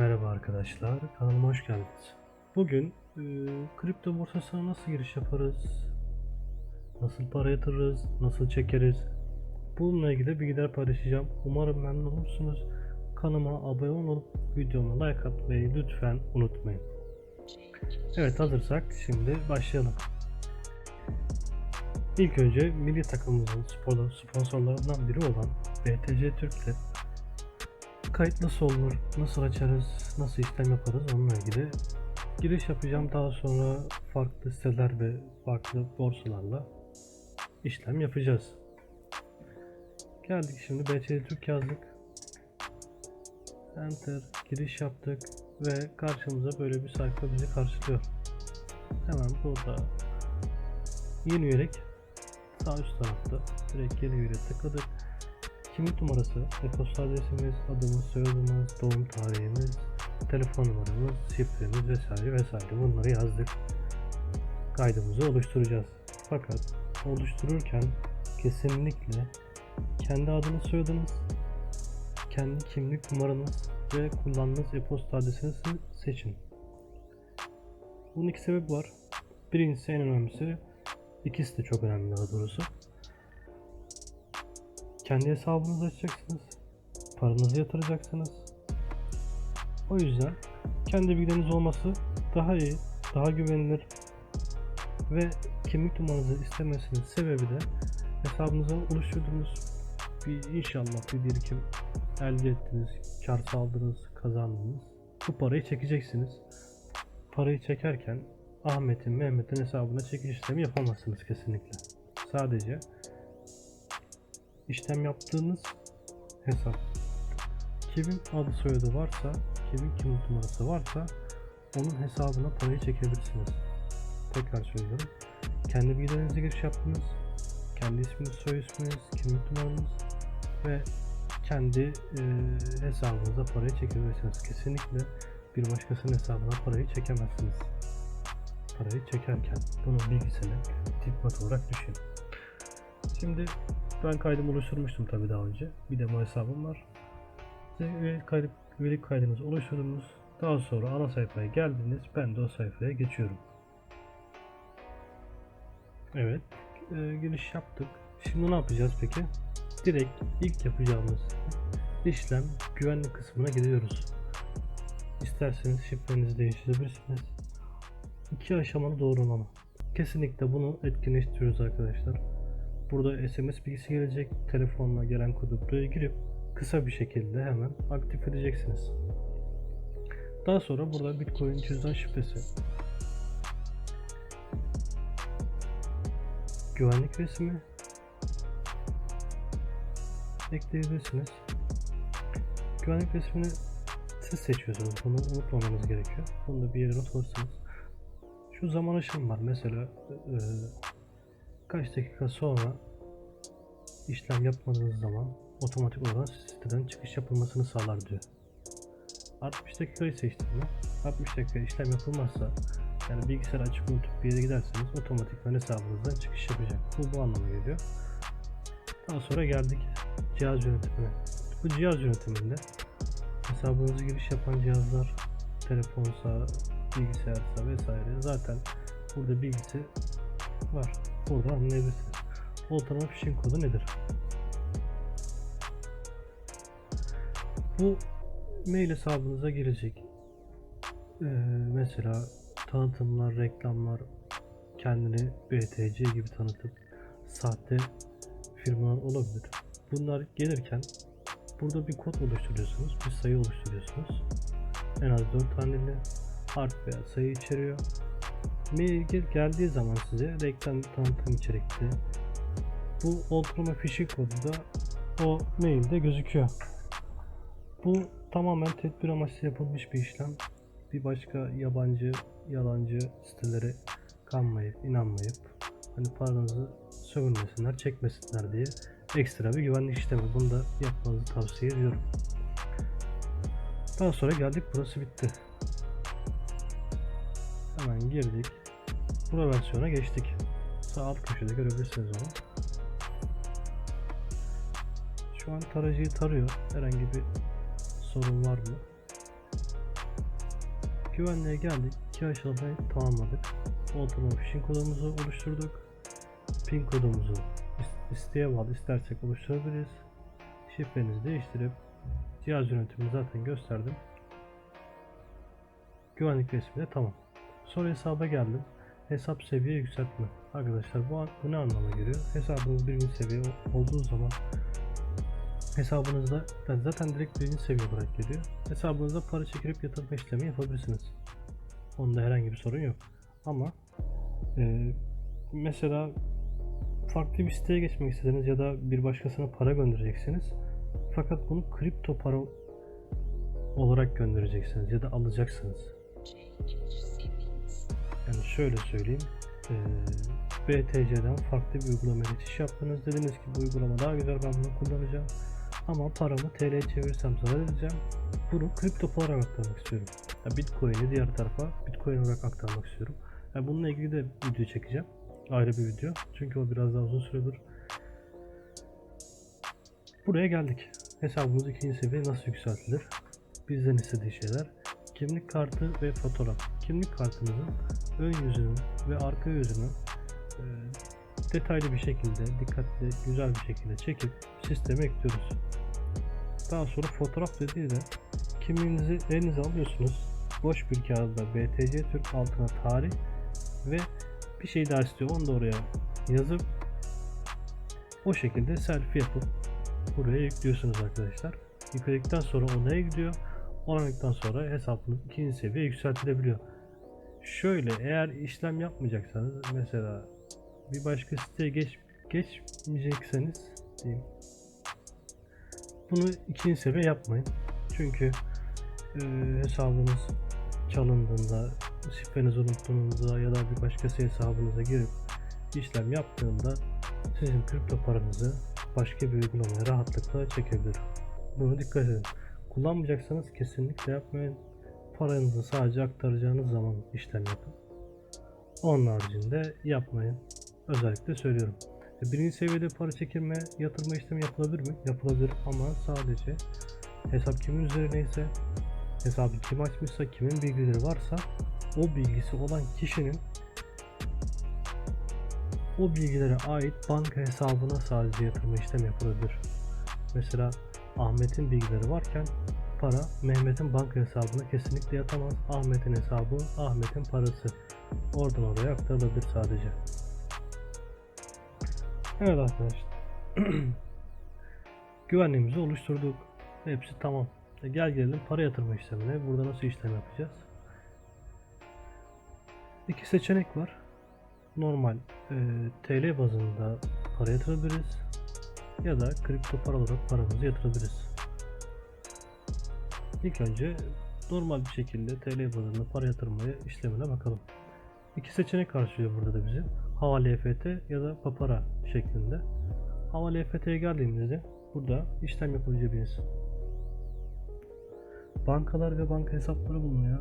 Merhaba arkadaşlar, kanalıma hoş geldiniz. Bugün e, kripto borsasına nasıl giriş yaparız, nasıl para yatırırız, nasıl çekeriz, bununla ilgili bilgiler paylaşacağım. Umarım memnun olursunuz. Kanalıma abone olup videoma like atmayı lütfen unutmayın. Evet hazırsak şimdi başlayalım. İlk önce milli takımımızın sponsorlarından biri olan BTC Türk'te kayıt nasıl olur, nasıl açarız, nasıl işlem yaparız onunla ilgili giriş yapacağım. Daha sonra farklı siteler ve farklı borsalarla işlem yapacağız. Geldik şimdi BTC Türk yazdık. Enter giriş yaptık ve karşımıza böyle bir sayfa bizi karşılıyor. Hemen burada yeni üyelik sağ üst tarafta direkt yeni üyelik tıkladık. Kimlik numarası, e-posta adresimiz, adımız, soyadımız, doğum tarihimiz, telefon numaramız, şifremiz vesaire vesaire bunları yazdık. Kaydımızı oluşturacağız. Fakat oluştururken kesinlikle kendi adınız, soyadınız, kendi kimlik numaranız ve kullandığınız e-posta adresinizi seçin. Bunun iki sebebi var. Birincisi en önemlisi, ikisi de çok önemli daha doğrusu. Kendi hesabınızı açacaksınız. Paranızı yatıracaksınız. O yüzden kendi bilgileriniz olması daha iyi, daha güvenilir ve kimlik numaranızı istemesinin sebebi de hesabınıza oluşturduğunuz bir inşallah bir birikim elde ettiniz, kar sağladınız, kazandınız. Bu parayı çekeceksiniz. Parayı çekerken Ahmet'in, Mehmet'in hesabına çekiş işlemi yapamazsınız kesinlikle. Sadece işlem yaptığınız hesap kimin adı soyadı varsa, kimin kimlik numarası varsa onun hesabına parayı çekebilirsiniz. Tekrar söylüyorum. Kendi bilgilerinizi giriş yaptınız. Kendi isminiz, soy isminiz, kimlik numaranız ve kendi e, hesabınıza parayı çekebilirsiniz. Kesinlikle bir başkasının hesabına parayı çekemezsiniz. Parayı çekerken bunun bilgisini dipnot olarak düşün. Şimdi ben kaydımı oluşturmuştum tabi daha önce. Bir demo hesabım var. Size üyelik, kaydı, üyelik kaydınızı oluşturdunuz. Daha sonra ana sayfaya geldiniz. Ben de o sayfaya geçiyorum. Evet. e, giriş yaptık. Şimdi ne yapacağız peki? Direkt ilk yapacağımız işlem güvenlik kısmına gidiyoruz. İsterseniz şifrenizi değiştirebilirsiniz. İki aşamalı doğrulama. Kesinlikle bunu etkinleştiriyoruz arkadaşlar. Burada SMS bilgisi gelecek. Telefonla gelen kodu buraya girip kısa bir şekilde hemen aktif edeceksiniz. Daha sonra burada Bitcoin cüzdan şifresi. Güvenlik resmi ekleyebilirsiniz. Güvenlik resmini siz seçiyorsunuz. Bunu unutmamanız gerekiyor. Bunu da bir yere not alırsınız. Şu zaman aşımı var. Mesela e, kaç dakika sonra işlem yapmadığınız zaman otomatik olarak siteden çıkış yapılmasını sağlar diyor. 60 dakikayı seçtim ben. 60 dakika işlem yapılmazsa yani bilgisayar açık unutup bir yere giderseniz otomatikman hesabınızdan çıkış yapacak. Bu bu anlama geliyor. Daha sonra geldik cihaz yönetimine. Bu cihaz yönetiminde hesabınızı giriş yapan cihazlar telefonsa, bilgisayarsa vesaire zaten burada bilgisi var. Burada anlayabilirsiniz. Ortalama phishing kodu nedir? Bu mail hesabınıza girecek. Ee, mesela tanıtımlar, reklamlar, kendini BTC gibi tanıtıp sahte firmalar olabilir. Bunlar gelirken burada bir kod oluşturuyorsunuz, bir sayı oluşturuyorsunuz. En az 4 taneli harf veya sayı içeriyor. Mail gel- geldiği zaman size reklam tanıtım içerikli bu ortalama phishing kodu da o mailde gözüküyor. Bu tamamen tedbir amaçlı yapılmış bir işlem. Bir başka yabancı, yalancı sitelere kanmayıp, inanmayıp hani paranızı sömürmesinler, çekmesinler diye ekstra bir güvenlik işlemi. Bunu da yapmanızı tavsiye ediyorum. Daha sonra geldik burası bitti. Hemen girdik. Bura versiyona geçtik. Sağ alt köşede görebilirsiniz onu. Şu an tarayıcıyı tarıyor. Herhangi bir sorun var mı? Güvenliğe geldik. İki aşamayı tamamladık. Ortalama phishing kodumuzu oluşturduk. Pin kodumuzu is- isteğe bağlı istersek oluşturabiliriz. Şifrenizi değiştirip cihaz yönetimini zaten gösterdim. Güvenlik resmi de tamam. Sonra hesaba geldim. Hesap seviye yükseltme. Arkadaşlar bu, bu ne anlama geliyor? Hesabınız birinci seviye ol- olduğu zaman hesabınızda zaten direkt birinci seviye olarak geliyor. Hesabınızda para çekilip yatırma işlemi yapabilirsiniz. Onda herhangi bir sorun yok. Ama e, mesela farklı bir siteye geçmek istediniz ya da bir başkasına para göndereceksiniz. Fakat bunu kripto para olarak göndereceksiniz ya da alacaksınız. Yani şöyle söyleyeyim. eee, BTC'den farklı bir uygulamayla geçiş yaptınız. Dediniz ki bu uygulama daha güzel ben bunu kullanacağım. Ama paramı TL'ye çevirirsem zarar edeceğim. Bunu kripto para olarak aktarmak istiyorum. Ya Bitcoin'i diğer tarafa Bitcoin olarak aktarmak istiyorum. Ya bununla ilgili de video çekeceğim. Ayrı bir video. Çünkü o biraz daha uzun süredir. Buraya geldik. Hesabımız ikinci seviye nasıl yükseltilir? Bizden istediği şeyler. Kimlik kartı ve fotoğraf. Kimlik kartınızın ön yüzünün ve arka yüzünü e, detaylı bir şekilde, dikkatli, güzel bir şekilde çekip sisteme ekliyoruz. Daha sonra fotoğraf dediği de kimliğinizi elinize alıyorsunuz. Boş bir kağıda BTC Türk altına tarih ve bir şey daha istiyor. Onu da oraya yazıp o şekilde selfie yapıp buraya yüklüyorsunuz arkadaşlar. Yükledikten sonra onaya gidiyor. Onayladıktan sonra hesabınız ikinci seviye yükseltilebiliyor. Şöyle eğer işlem yapmayacaksanız mesela bir başka siteye geç, geçmeyecekseniz diyeyim. Bunu ikinci seviye yapmayın. Çünkü e, hesabınız çalındığında, şifrenizi unuttuğunuzda ya da bir başkası hesabınıza girip işlem yaptığında sizin kripto paranızı başka bir uygulamaya rahatlıkla çekebilir. Bunu dikkat edin. Kullanmayacaksanız kesinlikle yapmayın. Paranızı sadece aktaracağınız zaman işlem yapın. Onun haricinde yapmayın. Özellikle söylüyorum. E, Birinci seviyede para çekilme, yatırma işlemi yapılabilir mi? Yapılabilir ama sadece hesap kimin üzerineyse, hesabı kim açmışsa, kimin bilgileri varsa o bilgisi olan kişinin o bilgilere ait banka hesabına sadece yatırma işlemi yapılabilir. Mesela Ahmet'in bilgileri varken para Mehmet'in banka hesabına kesinlikle yatamaz. Ahmet'in hesabı Ahmet'in parası. Oradan oraya aktarılabilir sadece. Evet arkadaşlar. Güvenliğimizi oluşturduk. Hepsi tamam. E gel gelelim para yatırma işlemine. Burada nasıl işlem yapacağız? İki seçenek var. Normal e, TL bazında para yatırabiliriz ya da kripto para olarak paramızı yatırabiliriz. İlk önce normal bir şekilde TL bazında para yatırmaya işlemine bakalım. İki seçenek karşılıyor burada da bizi. Havale EFT ya da papara şeklinde. Havale EFT'ye geldiğimizde burada işlem yapabileceğimiz bankalar ve banka hesapları bulunuyor.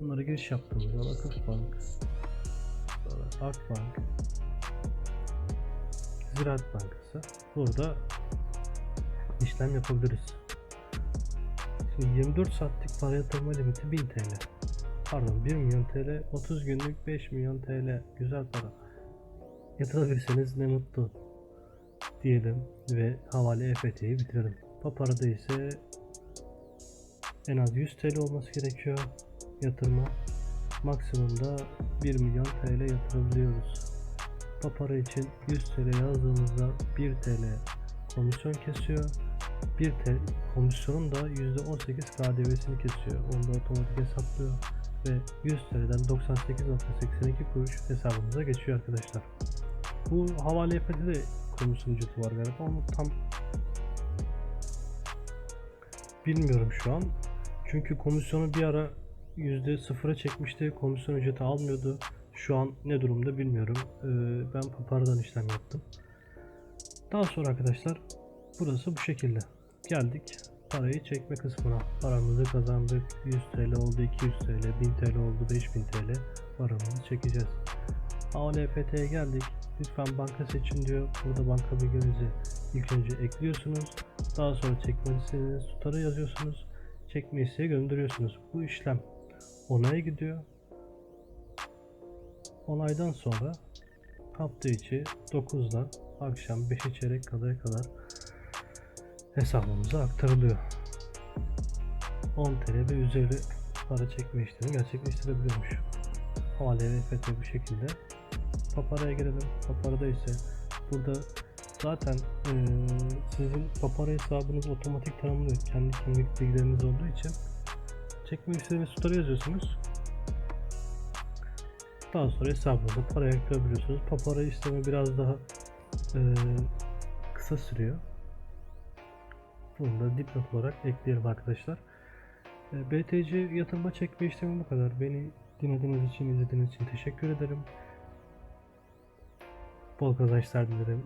Bunlara giriş yaptığımızda sonra Akbank, Ziraat Bankası. Burada işlem yapabiliriz. Şimdi 24 saatlik para yatırma limiti 1000 TL. Pardon 1 milyon TL, 30 günlük 5 milyon TL. Güzel para. Yatırabilirseniz ne mutlu diyelim ve havale EFT'yi bitirelim. Papara'da ise en az 100 TL olması gerekiyor yatırma. Maksimumda 1 milyon TL yatırabiliyoruz. Papara için 100 TL yazdığımızda 1 TL komisyon kesiyor. 1 TL komisyonun da %18 KDV'sini kesiyor. Onu da otomatik hesaplıyor ve 100 TL'den 98.82 kuruş hesabımıza geçiyor arkadaşlar. Bu havale EFT'de de komisyon ücreti var galiba ama tam bilmiyorum şu an. Çünkü komisyonu bir ara yüzde sıfıra çekmişti. Komisyon ücreti almıyordu. Şu an ne durumda bilmiyorum. Ee, ben Papara'dan işlem yaptım. Daha sonra arkadaşlar burası bu şekilde. Geldik parayı çekme kısmına. Paramızı kazandık. 100 TL oldu, 200 TL, 1000 TL oldu, 5000 TL paramızı çekeceğiz. ALFT'ye geldik. Lütfen banka seçin diyor. Burada banka bilginizi ilk önce ekliyorsunuz. Daha sonra çekme istediğiniz tutarı yazıyorsunuz. Çekme isteği gönderiyorsunuz. Bu işlem onaya gidiyor. Onaydan sonra hafta içi 9'dan akşam 5'e çeyrek kadar kadar hesabımıza aktarılıyor. 10 TL ve üzeri para çekme işlemi gerçekleştirebiliyormuş. Havale ve bu şekilde. Papara'ya gelelim. Papara'da ise burada zaten eee, sizin Papara hesabınız otomatik tanımlıyor. Kendi kimlik bilgileriniz olduğu için çekme işlemi story yazıyorsunuz. Daha sonra hesabınıza para aktarabiliyorsunuz. Papara işlemi biraz daha eee, kısa sürüyor. Bunu da dipnot olarak ekleyelim arkadaşlar. E, BTC yatırma çekme işlemi bu kadar. Beni dinlediğiniz için, izlediğiniz için teşekkür ederim. Bol kazançlar dilerim.